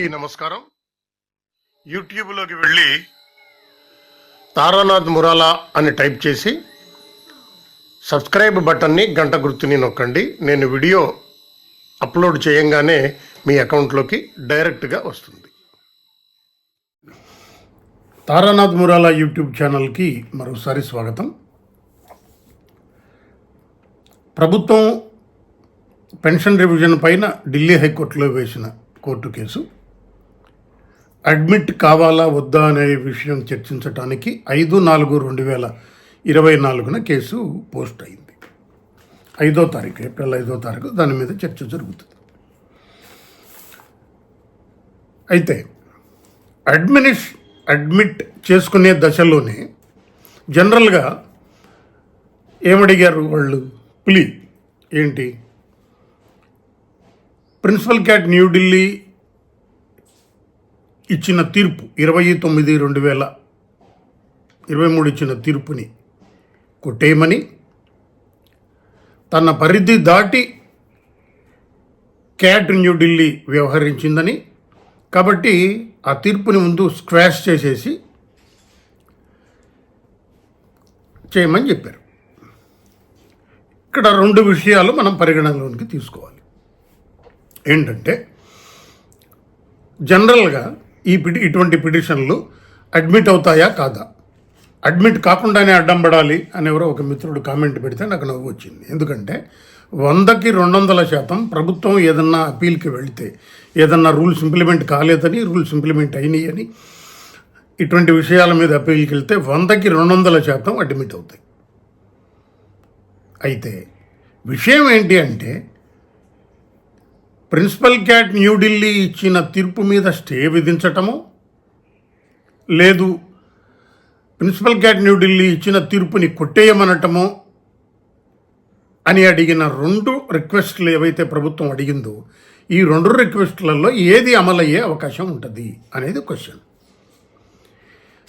అందరికీ నమస్కారం. యూట్యూబ్లోకి వెళ్ళి తారానాథ్ మురాలా అని టైప్ చేసి సబ్స్క్రైబ్ బటన్ని గంట గుర్తుని నొక్కండి. నేను వీడియో అప్లోడ్ చేయంగానే మీ అకౌంట్లోకి డైరెక్ట్గా వస్తుంది. తారానాథ్ మురాలా యూట్యూబ్ ఛానల్కి మరోసారి స్వాగతం. ప్రభుత్వం పెన్షన్ రివిజన్ పైన ఢిల్లీ హైకోర్టులో వేసిన కోర్టు కేసు. అడ్మిట్ కావాలా వద్దా అనే విషయం చర్చించడానికి ఐదు నాలుగు రెండు వేల ఇరవై నాలుగున కేసు పోస్ట్ అయింది. ఐదో తారీఖు ఏప్రిల్ ఐదో తారీఖు దాని మీద చర్చ జరుగుతుంది. అయితే అడ్మినిష్ అడ్మిట్ చేసుకునే దశలోనే జనరల్గా ఏమడిగారు వాళ్ళు? ప్లీ ఏంటి? ప్రిన్సిపల్ క్యాట్ న్యూఢిల్లీ ఇచ్చిన తీర్పు ఇరవై తొమ్మిది రెండు వేల ఇరవై మూడు ఇచ్చిన తీర్పుని కొట్టేయమని తన పరిధి దాటి క్యాట్ న్యూఢిల్లీ వ్యవహరించిందని కాబట్టి ఆ తీర్పుని ముందు స్క్వాష్ చేసేసి చేయమని చెప్పారు. ఇక్కడ రెండు విషయాలు మనం పరిగణనలోనికి తీసుకోవాలి. ఏంటంటే జనరల్గా ఈ పిటి ఇటువంటి పిటిషన్లు అడ్మిట్ అవుతాయా కాదా? అడ్మిట్ కాకుండానే అడ్డంబడాలి అనేవరో అని ఎవరో ఒక మిత్రుడు కామెంట్ పెడితే నాకు నవ్వు వచ్చింది. ఎందుకంటే వందకి రెండు వందల శాతం ప్రభుత్వం ఏదన్నా అపీల్కి వెళితే ఏదన్నా రూల్స్ ఇంప్లిమెంట్ కాలేదని రూల్స్ ఇంప్లిమెంట్ అయినాయి అని ఇటువంటి విషయాల మీద అపీల్కి వెళ్తే వందకి రెండు వందల శాతం అడ్మిట్ అవుతాయి. అయితే విషయం ఏంటి అంటే ప్రిన్సిపల్ క్యాట్ న్యూఢిల్లీ ఇచ్చిన తీర్పు మీద స్టే విధించటము? లేదు. ప్రిన్సిపల్ క్యాట్ న్యూఢిల్లీ ఇచ్చిన తీర్పుని కొట్టేయమనటము? అని అడిగిన రెండు రిక్వెస్ట్లు ఏవైతే ప్రభుత్వం అడిగిందో ఈ రెండు రిక్వెస్ట్లలో ఏది అమలయ్యే అవకాశం ఉంటుంది అనేది క్వశ్చన్.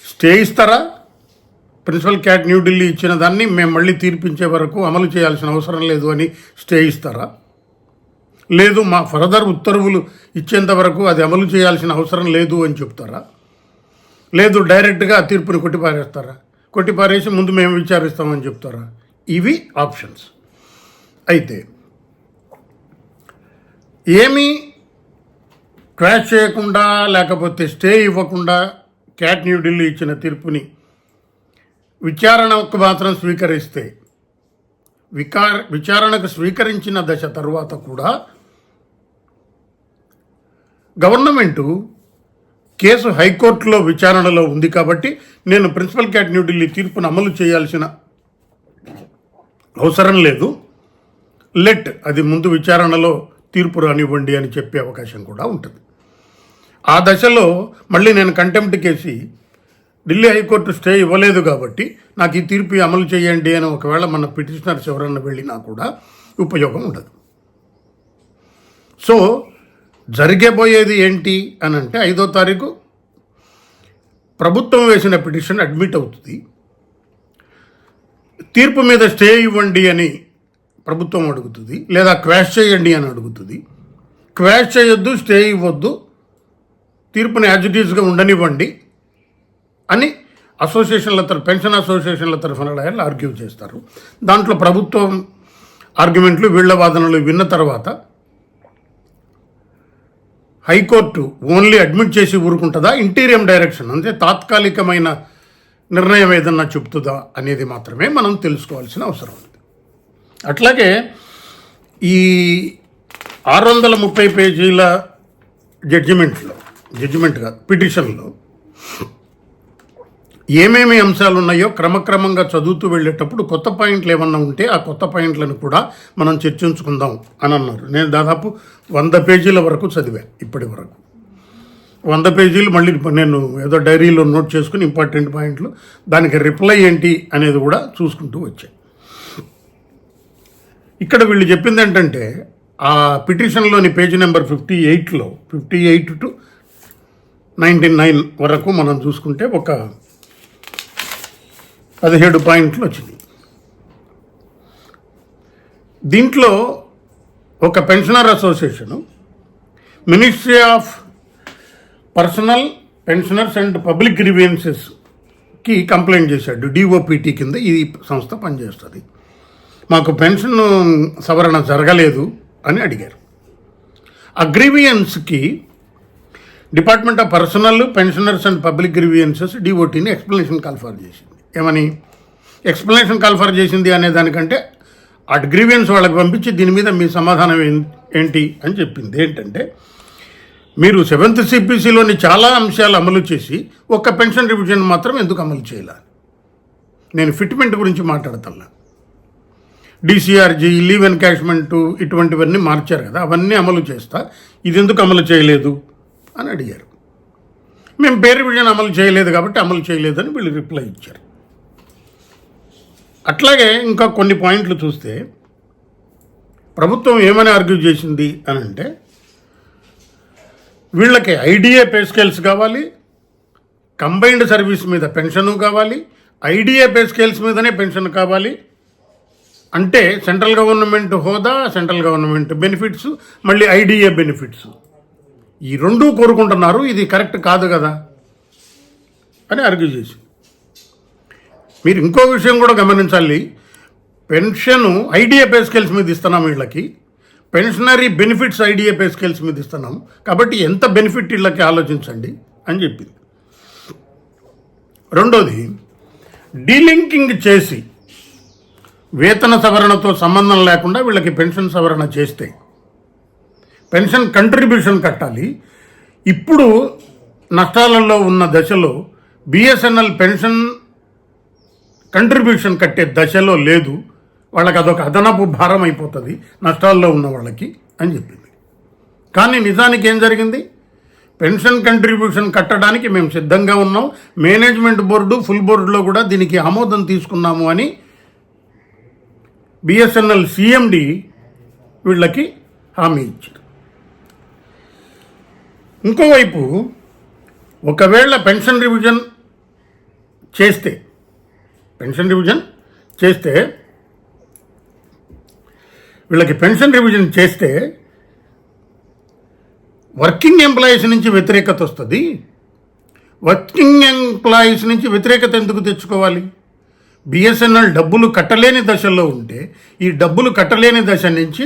స్టే ఇస్తారా? ప్రిన్సిపల్ క్యాట్ న్యూఢిల్లీ ఇచ్చిన దాన్ని మేము మళ్ళీ తీర్పించే వరకు అమలు చేయాల్సిన అవసరం లేదు అని స్టే ఇస్తారా? లేదు మా ఫర్దర్ ఉత్తర్వులు ఇచ్చేంత వరకు అది అమలు చేయాల్సిన అవసరం లేదు అని చెప్తారా? లేదు డైరెక్ట్గా ఆ తీర్పుని కొట్టిపారేస్తారా? కొట్టిపారేసి ముందు మేము విచారిస్తామని చెప్తారా? ఇవి ఆప్షన్స్. అయితే ఏమీ క్రాష్ చేయకుండా లేకపోతే స్టే ఇవ్వకుండా క్యాట్ న్యూఢిల్లీ ఇచ్చిన తీర్పుని విచారణకు మాత్రం స్వీకరిస్తే వికార విచారణకు స్వీకరించిన దశ తరువాత కూడా గవర్నమెంటు కేసు హైకోర్టులో విచారణలో ఉంది కాబట్టి నేను ప్రిన్సిపల్ క్యాట్ న్యూఢిల్లీ తీర్పును అమలు చేయాల్సిన అవసరం లేదు. లెట్ అది ముందు విచారణలో తీర్పు రానివ్వండి అని చెప్పే అవకాశం కూడా ఉంటుంది. ఆ దశలో మళ్ళీ నేను కంటెంప్ట్ కేసి ఢిల్లీ హైకోర్టు స్టే ఇవ్వలేదు కాబట్టి నాకు ఈ తీర్పు అమలు చేయండి అని ఒకవేళ మన పిటిషనర్స్ ఎవరన్నా వెళ్ళినా కూడా ఉపయోగం ఉండదు. సో జరిగబోయేది ఏంటి అని అంటే ఐదో తారీఖు ప్రభుత్వం వేసిన పిటిషన్ అడ్మిట్ అవుతుంది. తీర్పు మీద స్టే ఇవ్వండి అని ప్రభుత్వం అడుగుతుంది. లేదా క్వాష్ చేయండి అని అడుగుతుంది. క్వాష్ చేయొద్దు స్టే ఇవ్వద్దు తీర్పుని యాజిటీస్గా ఉండనివ్వండి అని అసోసియేషన్ల తరఫు పెన్షన్ అసోసియేషన్ల తరఫున లాయర్లు ఆర్గ్యూ చేస్తారు. దాంట్లో ప్రభుత్వం ఆర్గ్యుమెంట్లు వీళ్ళ వాదనలు విన్న తర్వాత హైకోర్టు ఓన్లీ అడ్మిట్ చేసి ఊరుకుంటుందా? ఇంటీరియం డైరెక్షన్ అంటే తాత్కాలికమైన నిర్ణయం ఏదన్నా చెప్తుందా అనేది మాత్రమే మనం తెలుసుకోవాల్సిన అవసరం ఉంది. అట్లాగే ఈ ఆరు వందల ముప్పై పేజీల జడ్జిమెంట్లో జడ్జిమెంట్ కాదు పిటిషన్లో ఏమేమి అంశాలు ఉన్నాయో క్రమక్రమంగా చదువుతూ వెళ్ళేటప్పుడు కొత్త పాయింట్లు ఏమన్నా ఉంటే ఆ కొత్త పాయింట్లను కూడా మనం చర్చించుకుందాం అని అన్నారు. నేను దాదాపు వంద పేజీల వరకు చదివా ఇప్పటి వరకు. వంద పేజీలు మళ్ళీ నేను ఏదో డైరీలో నోట్ చేసుకుని ఇంపార్టెంట్ పాయింట్లు దానికి రిప్లై ఏంటి అనేది కూడా చూసుకుంటూ వచ్చాయి ఇక్కడ వీళ్ళు చెప్పింది ఏంటంటే ఆ పిటిషన్లోని పేజీ నెంబర్ ఫిఫ్టీ ఎయిట్లో fifty eight to ninety nine వరకు మనం చూసుకుంటే ఒక పదిహేడు పాయింట్లు వచ్చింది. దీంట్లో ఒక pensioner association ministry of personnel pensioners and public గ్రీవియన్సెస్కి complaint చేశాడు డిఓపిటి కింద. ఈ సంస్థ పనిచేస్తుంది. మాకు పెన్షన్ సవరణ జరగలేదు అని అడిగారు. ఆ గ్రీవియన్స్కి department of personnel pensioners and public grievances డిఓటీని explanation call for చేసింది. ఏమని ఎక్స్ప్లెనేషన్ కాల్ఫర్ చేసింది అనే దానికంటే ఆ గ్రీవియన్స్ వాళ్ళకి పంపించి దీని మీద మీ సమాధానం ఏం- ఏంటి అని చెప్పింది. ఏంటంటే మీరు సెవెంత్ సిపిసిలోని చాలా అంశాలు అమలు చేసి ఒక్క పెన్షన్ రివిజన్ మాత్రం ఎందుకు అమలు చేయాలి? నేను ఫిట్మెంట్ గురించి మాట్లాడతాను డిసిఆర్జీ లీవ్ ఎన్కాష్మెంటు ఇటువంటివన్నీ మార్చారు కదా అవన్నీ అమలు చేస్తా ఇది ఎందుకు అమలు చేయలేదు అని అడిగారు. మేము పేరు విజయం అమలు చేయలేదు కాబట్టి అమలు చేయలేదని వీళ్ళు రిప్లై ఇచ్చారు. అట్లాగే ఇంకా కొన్ని పాయింట్లు చూస్తే ప్రభుత్వం ఏమని ఆర్గ్యూ చేసింది అని అంటే వీళ్ళకి ఐడిఏ పే స్కేల్స్ కావాలి కంబైన్డ్ సర్వీస్ మీద పెన్షన్ కావాలి ఐడిఏ పే స్కేల్స్ మీదనే పెన్షన్ కావాలి అంటే సెంట్రల్ గవర్నమెంట్ హోదా సెంట్రల్ గవర్నమెంట్ బెనిఫిట్స్ మళ్ళీ ఐడిఏ బెనిఫిట్స్. ఈ రెండూ కోరుకుంటున్నారు ఇది కరెక్ట్ కాదు కదా అని ఆర్గ్యూ చేసి మీరు ఇంకో విషయం కూడా గమనించాలి. పెన్షన్ ఐడియా పే స్కేల్స్ మీద ఇస్తున్నాం వీళ్ళకి. Pensionary benefits IDA pay scales మీద ఇస్తున్నాం. కాబట్టి ఎంత బెనిఫిట్ వీళ్ళకి ఆలోచించండి అని చెప్పింది. రెండోది డీలింకింగ్ చేసి వేతన సవరణతో సంబంధం లేకుండా వీళ్ళకి పెన్షన్ సవరణ చేస్తే పెన్షన్ కంట్రిబ్యూషన్ కట్టాలి. ఇప్పుడు నష్టాలలో ఉన్న దశలో బిఎస్ఎన్ఎల్ పెన్షన్ కంట్రిబ్యూషన్ కట్టే దశలో లేదు. వాళ్ళకి అదొక అదనపు భారం అయిపోతుంది. నష్టాల్లో ఉన్న వాళ్ళకి అని చెప్పింది. కానీ నిజానికి ఏం జరిగింది? పెన్షన్ కంట్రిబ్యూషన్ కట్టడానికి మేము సిద్ధంగా ఉన్నాం. మేనేజ్మెంట్ బోర్డు ఫుల్ బోర్డులో కూడా దీనికి ఆమోదం తీసుకున్నాము అని బిఎస్ఎన్ఎల్ సిఎండి వీళ్ళకి హామీ ఇచ్చారు ఇంకోవైపు ఒకవేళ పెన్షన్ రివిజన్ చేస్తే పెన్షన్ రివిజన్ చేస్తే వీళ్ళకి పెన్షన్ రివిజన్ చేస్తే వర్కింగ్ ఎంప్లాయీస్ నుంచి వ్యతిరేకత వస్తుంది. వర్కింగ్ ఎంప్లాయీస్ నుంచి వ్యతిరేకత ఎందుకు తెచ్చుకోవాలి? బిఎస్ఎన్ఎల్ డబ్బులు కట్టలేని దశలో ఉంటే ఈ డబ్బులు కట్టలేని దశ నుంచి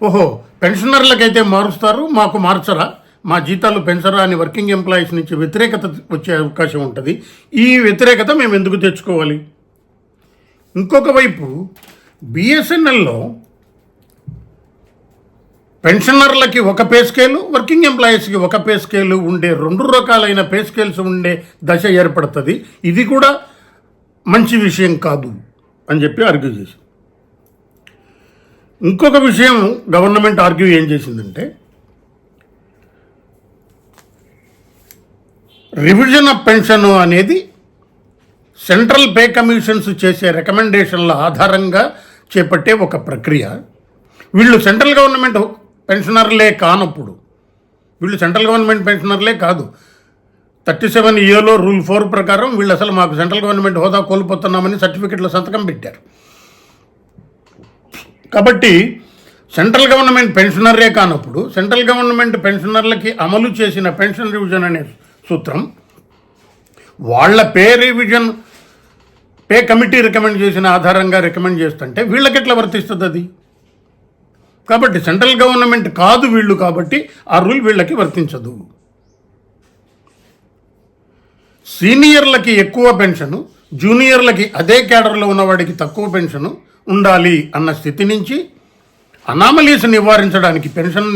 ఓహో పెన్షనర్లకైతే మారుస్తారు మాకు మార్చరా? మా జీతాలు పెంచరా అని వర్కింగ్ ఎంప్లాయీస్ నుంచి వ్యతిరేకత వచ్చే అవకాశం ఉంటుంది. ఈ వ్యతిరేకత మేము ఎందుకు తెచ్చుకోవాలి? ఇంకొక వైపు బిఎస్ఎన్ఎల్లో పెన్షనర్లకి ఒక పే స్కేలు వర్కింగ్ ఎంప్లాయీస్కి ఒక పే స్కేలు ఉండే రెండు రకాలైన పే స్కేల్స్ ఉండే దశ ఏర్పడుతుంది. ఇది కూడా మంచి విషయం కాదు అని చెప్పి ఆర్గ్యూ చేసి ఇంకొక విషయం గవర్నమెంట్ ఆర్గ్యూ ఏం చేసిందంటే రివిజన్ ఆఫ్ పెన్షన్ అనేది సెంట్రల్ పే కమిషన్స్ చేసే రికమెండేషన్ల ఆధారంగా చేపట్టే ఒక ప్రక్రియ. వీళ్ళు సెంట్రల్ గవర్నమెంట్ పెన్షనర్లే కానప్పుడు వీళ్ళు సెంట్రల్ గవర్నమెంట్ పెన్షనర్లే కాదు. థర్టీ సెవెన్ ఇయర్లో రూల్ ఫోర్ ప్రకారం వీళ్ళు అసలు మాకు సెంట్రల్ గవర్నమెంట్ హోదా కోల్పోతున్నామని సర్టిఫికెట్లో సంతకం పెట్టారు. కాబట్టి సెంట్రల్ గవర్నమెంట్ పెన్షనర్లే కానప్పుడు సెంట్రల్ గవర్నమెంట్ పెన్షనర్లకి అమలు చేసిన పెన్షన్ రివిజన్ అనే సూత్రం వాళ్ళ pay revision pay committee recommend చేసిన ఆధారంగా రికమెండ్ చేస్తుంటే వీళ్ళకి ఎట్లా వర్తిస్తుంది అది? కాబట్టి సెంట్రల్ గవర్నమెంట్ కాదు వీళ్ళు కాబట్టి ఆ రూల్ వీళ్ళకి వర్తించదు. సీనియర్లకి ఎక్కువ పెన్షను జూనియర్లకి అదే క్యాడర్లో ఉన్నవాడికి తక్కువ పెన్షను ఉండాలి అన్న స్థితి నుంచి అనామలీస్ నివారించడానికి పెన్షన్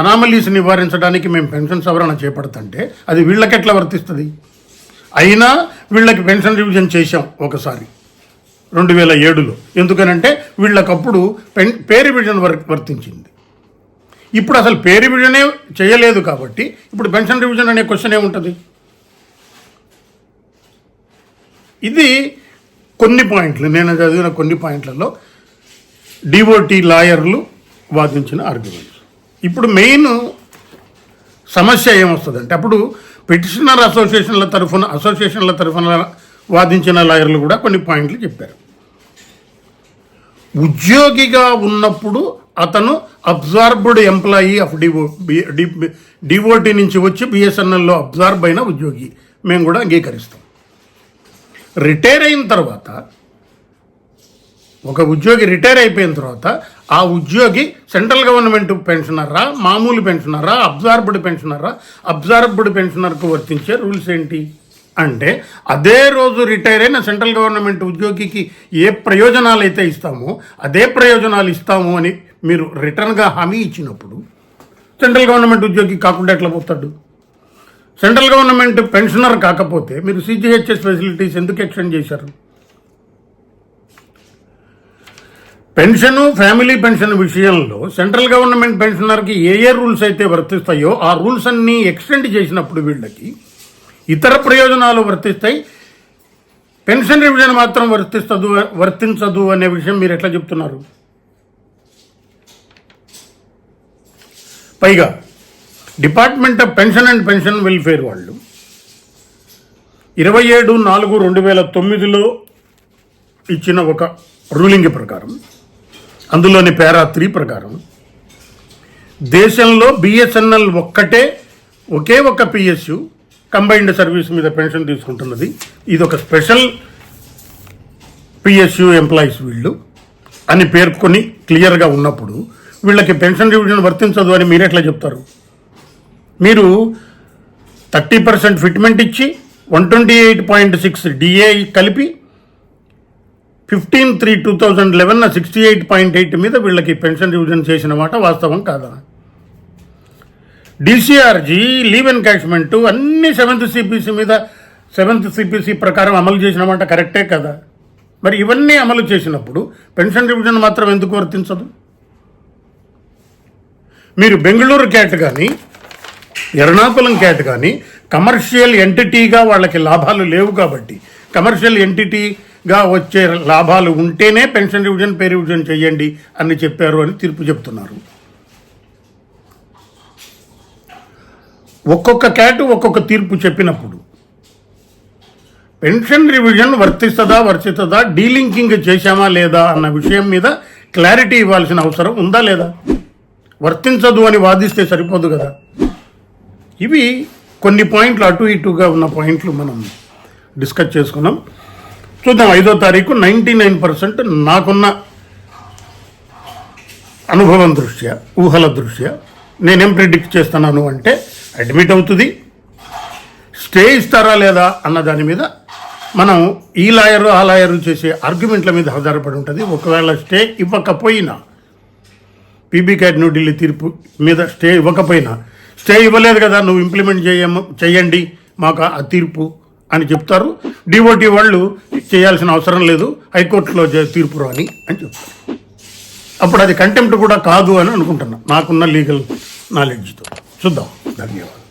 అనామలీస్ నివారించడానికి మేము పెన్షన్ సవరణ చేపడుతుంటే అది వీళ్ళకి ఎట్లా వర్తిస్తుంది? అయినా వీళ్ళకి పెన్షన్ రివిజన్ చేశాం ఒకసారి రెండు వేల ఏడులో. ఎందుకనంటే వీళ్ళకప్పుడు పెన్ పే రివిజన్ వర్ వర్తించింది. ఇప్పుడు అసలు పే రివిజనే చేయలేదు కాబట్టి ఇప్పుడు పెన్షన్ రివిజన్ అనే క్వశ్చన్ ఏముంటుంది ఇది కొన్ని పాయింట్లు నేను చదివిన కొన్ని పాయింట్లలో డివోటీ లాయర్లు వాదించిన ఆర్గ్యుమెంట్. ఇప్పుడు మెయిన్ సమస్య ఏమొస్తుందంటే అప్పుడు పిటిషనర్ అసోసియేషన్ల తరఫున అసోసియేషన్ల తరఫున వాదించిన లాయర్లు కూడా కొన్ని పాయింట్లు చెప్పారు. ఉద్యోగిగా ఉన్నప్పుడు అతను అబ్జార్బ్డ్ ఎంప్లాయీ ఆఫ్ డివో డివోటీ నుంచి వచ్చి బిఎస్ఎన్ఎల్లో అబ్జార్బ్ అయిన ఉద్యోగి. మేము కూడా అంగీకరిస్తాం. రిటైర్ అయిన తర్వాత ఒక ఉద్యోగి రిటైర్ అయిపోయిన తర్వాత ఆ ఉద్యోగి సెంట్రల్ గవర్నమెంట్ పెన్షనరా మామూలు పెన్షనరా అబ్జార్బ్డ్ పెన్షనరా అబ్జార్బ్డ్ పెన్షనర్కు వర్తించే రూల్స్ ఏంటి? అంటే అదే రోజు రిటైర్ అయిన సెంట్రల్ గవర్నమెంట్ ఉద్యోగికి ఏ ప్రయోజనాలు అయితే ఇస్తామో అదే ప్రయోజనాలు ఇస్తాము అని మీరు రిటర్న్గా హామీ ఇచ్చినప్పుడు సెంట్రల్ గవర్నమెంట్ ఉద్యోగి కాకుండా ఎట్లా పోతాడు? సెంట్రల్ గవర్నమెంట్ పెన్షనర్ కాకపోతే మీరు సిజిహెచ్ఎస్ ఫెసిలిటీస్ ఎందుకు ఎక్స్టెండ్ చేశారు? పెన్షన్ ఫ్యామిలీ పెన్షన్ విషయంలో సెంట్రల్ గవర్నమెంట్ పెన్షనర్కి ఏ ఏ రూల్స్ అయితే వర్తిస్తాయో ఆ రూల్స్ అన్నీ ఎక్స్టెండ్ చేసినప్పుడు వీళ్ళకి ఇతర ప్రయోజనాలు వర్తిస్తాయి. పెన్షన్ రివిజన్ మాత్రం వర్తిస్తదు వర్తించదు అనే విషయం మీరు ఎట్లా చెప్తున్నారు? పైగా department of pension and pension welfare వాళ్ళు ఇరవై ఏడు నాలుగు రెండు వేల తొమ్మిదిలో ఇచ్చిన ఒక రూలింగ్ ప్రకారం అందులోని పేరా త్రీ ప్రకారం. దేశంలో బిఎస్ఎన్ఎల్ ఒక్కటే ఒకే ఒక పిఎస్యు కంబైన్డ్ సర్వీస్ మీద పెన్షన్ తీసుకుంటున్నది. ఇది ఒక స్పెషల్ పిఎస్యు ఎంప్లాయీస్ వీళ్ళు అని పేర్కొని క్లియర్గా ఉన్నప్పుడు వీళ్ళకి పెన్షన్ రివిజన్ వర్తించదు అని మీరెట్లా చెప్తారు? మీరు థర్టీ పర్సెంట్ ఫిట్మెంట్ ఇచ్చి one twenty eight point six DA కలిపి fifteen three two thousand eleven sixty eight point eight మీద వీళ్ళకి పెన్షన్ రివిజన్ చేసిన మాట వాస్తవం కాదా? డిసిఆర్జీ లీవ్ ఎన్కాష్మెంట్ అన్ని సెవెంత్ సిపిసి మీద సెవెంత్ సిపిసి ప్రకారం అమలు చేసిన మాట కరెక్టే కదా? మరి ఇవన్నీ అమలు చేసినప్పుడు పెన్షన్ రివిజన్ మాత్రం ఎందుకు వర్తించదు? మీరు బెంగళూరు క్యాట్ కానీ ఎర్నాకుళం క్యాట్ కానీ కమర్షియల్ ఎంటిటీగా వాళ్ళకి లాభాలు లేవు కాబట్టి కమర్షియల్ గా వచ్చే లాభాలు ఉంటేనే పెన్షన్ రివిజన్ పే రివిజన్ చేయండి అని చెప్పారు అని తీర్పు చెప్తున్నారు. ఒక్కొక్క క్యాట్ ఒక్కొక్క తీర్పు చెప్పినప్పుడు పెన్షన్ రివిజన్ వర్తిస్తుందా వర్తిస్తుందా డీలింకింగ్ చేశామా లేదా అన్న విషయం మీద క్లారిటీ ఇవ్వాల్సిన అవసరం ఉందా లేదా? వర్తించదు అని వాదిస్తే సరిపోదు కదా. ఇవి కొన్ని పాయింట్లు అటు ఇటుగా ఉన్న పాయింట్లు మనం డిస్కస్ చేసుకున్నాం. చూద్దాం ఐదో తారీఖు నైంటీ నైన్ పర్సెంట్ నాకున్న అనుభవం దృష్ట్యా ఊహల దృష్ట్యా. నేనేం ప్రిడిక్ట్ చేస్తున్నాను అంటే అడ్మిట్ అవుతుంది. స్టే ఇస్తారా లేదా అన్న దాని మీద మనం ఈ లాయరు ఆ లాయరు చేసే ఆర్గ్యుమెంట్ల మీద ఆధారపడి ఉంటుంది. ఒకవేళ స్టే ఇవ్వకపోయినా పీబీ క్యాట్ న్యూఢిల్లీ తీర్పు మీద స్టే ఇవ్వకపోయినా స్టే ఇవ్వలేదు కదా నువ్వు ఇంప్లిమెంట్ చేయము చేయండి మాకు ఆ తీర్పు అని చెప్తారు. డిఓటీ వాళ్ళు చేయాల్సిన అవసరం లేదు. హైకోర్టులో తీర్పు రాని అని చెప్తారు. అప్పుడు అది కంటెంప్ట్ కూడా కాదు అని అనుకుంటున్నా. నాకున్న లీగల్ నాలెడ్జ్తో చూద్దాం. ధన్యవాదాలు.